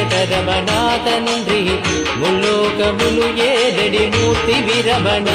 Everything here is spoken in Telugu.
వెంకటరమణ తండ్రి ముల్లోకములు ఏదడి మూర్తి విరమణ.